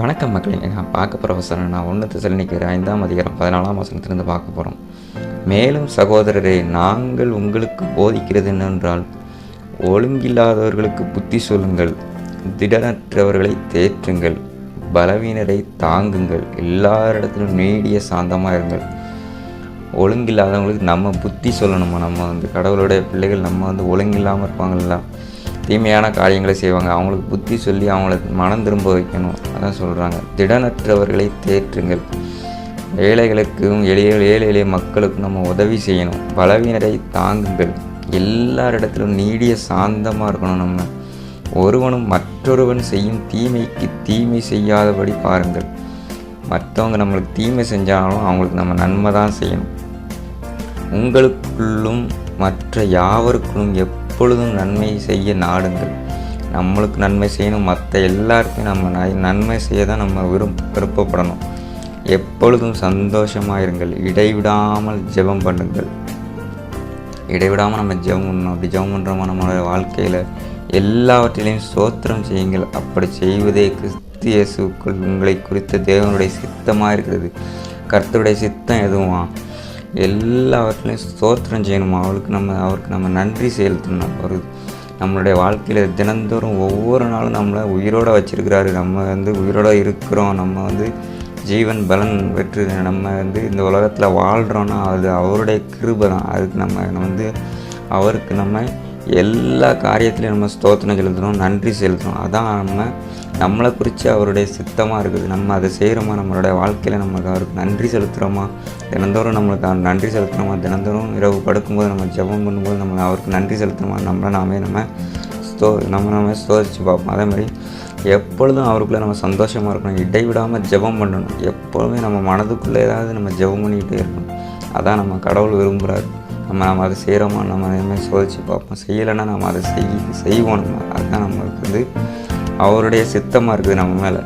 வணக்கம் மக்களே. நான் பார்க்க போகிற வசனம் நான் ஒன்று திசைநிக்கிற ஐந்தாம் அதிகாரம் பதினாலாம் வசனத்திலிருந்து பார்க்க போகிறோம் மேலும் சகோதரரே நாங்கள் உங்களுக்கு போதிக்கிறது என்னென்றால் ஒழுங்கில்லாதவர்களுக்கு புத்தி சொல்லுங்கள் திடனற்றவர்களை தேற்றுங்கள் பலவீனரை தாங்குங்கள் எல்லாரிடத்திலும் நீடிய சாந்தமாக இருங்கள். ஒழுங்கில்லாதவங்களுக்கு நம்ம புத்தி சொல்லணுமா? நம்ம வந்து கடவுளுடைய பிள்ளைகள் நம்ம வந்து ஒழுங்கில்லாமல் இருப்பாங்கல்ல. தீமையான காரியங்களை செய்வாங்க. அவங்களுக்கு புத்தி சொல்லி அவங்கள மனம் திரும்ப வைக்கணும். அதான் சொல்கிறாங்க திடனற்றவர்களை தேற்றுங்கள். ஏழைகளுக்கும் எளிய ஏழை எளிய மக்களுக்கும் நம்ம உதவி செய்யணும். பலவீனரை தாங்குங்கள். எல்லாரிடத்திலும் நீடிய சாந்தமாக இருக்கணும் நம்ம. ஒருவனும் மற்றொருவன் செய்யும் தீமைக்கு தீமை செய்யாதபடி பாருங்கள். மற்றவங்க நம்மளுக்கு தீமை செஞ்சாலும் அவங்களுக்கு நம்ம நன்மை தான் செய்யணும். உங்களுக்குள்ளும் மற்ற யாவருக்குள்ளும் எப்பொழுதும் நன்மை செய்ய நாடுங்கள். நம்மளுக்கு நன்மை செய்யணும். மற்ற எல்லாருக்கும் நம்ம ந- நன்மை செய்ய தான் நம்ம விரும் விருப்பப்படணும். எப்பொழுதும் சந்தோஷமாக இருங்கள் இடைவிடாமல் ஜெபம் பண்ணுங்கள். இடைவிடாமல் நம்ம ஜெபம் பண்ணணும். அப்படி ஜெபம் பண்ணுறோமா நம்மளோட வாழ்க்கையில் எல்லாவற்றிலையும் சோத்திரம் செய்யுங்கள். அப்படி செய்வதே கிறிஸ்து இயேசுக்குள் உங்களை குறித்த தேவனுடைய சித்தமாக இருக்கிறது கர்த்தருடைய சித்தம் எதுவும் எல்லாவற்றிலையும் ஸ்தோத்திரம் செய்யணும். அவளுக்கு நம்ம அவருக்கு நம்ம நன்றி செலுத்தணும். அவர் நம்மளுடைய வாழ்க்கையில் தினந்தோறும் ஒவ்வொரு நாளும் நம்மளை உயிரோடு வச்சுருக்கிறாரு. நம்ம வந்து உயிரோடு இருக்கிறோம். நம்ம வந்து ஜீவன் பலன் பெற்று நம்ம வந்து இந்த உலகத்தில் வாழ்கிறோன்னா அது அவருடைய கிருபை தான். அதுக்கு நம்ம வந்து அவருக்கு நம்ம எல்லா காரியத்திலையும் நம்ம ஸ்தோத்திரம் செலுத்தணும் நன்றி செலுத்தணும். அதான் நம்ம நம்மளை குறித்து அவருடைய சித்தமாக இருக்குது. நம்ம அதை செய்கிறோமா நம்மளுடைய வாழ்க்கையில் நமக்கு அவருக்கு நன்றி செலுத்துகிறோமா தினந்தோறும் நம்மளுக்கு அவர் நன்றி செலுத்துகிறோமா தினந்தோறும் இரவு படுக்கும்போது நம்ம ஜெபம் பண்ணும்போது நம்ம அவருக்கு நன்றி செலுத்துகிறோமா நம்மளை நாமே நம்ம ஸ்தோ நம்ம நம்ம சோதிச்சு பார்ப்போம். அதே மாதிரி எப்பொழுதும் அவருக்குள்ளே நம்ம சந்தோஷமாக இருக்கணும். இடைவிடாமல் ஜெபம் பண்ணணும். எப்பொழுதுமே நம்ம மனதுக்குள்ளே ஏதாவது நம்ம ஜெபம் பண்ணிக்கிட்டே இருக்கணும். அதான் நம்ம கடவுள் விரும்புகிறாரு நம்ம நம்ம அதை செய்கிறோமா நம்ம அதேமாதிரி சோதித்து சோதிச்சு பார்ப்போம். செய்யலைன்னா நம்ம அதை செய் செய்வோம் நம்ம. அதுதான் நம்மளுக்கு வந்து அவருடைய சித்தமாக இருக்குது நம்ம மேலே.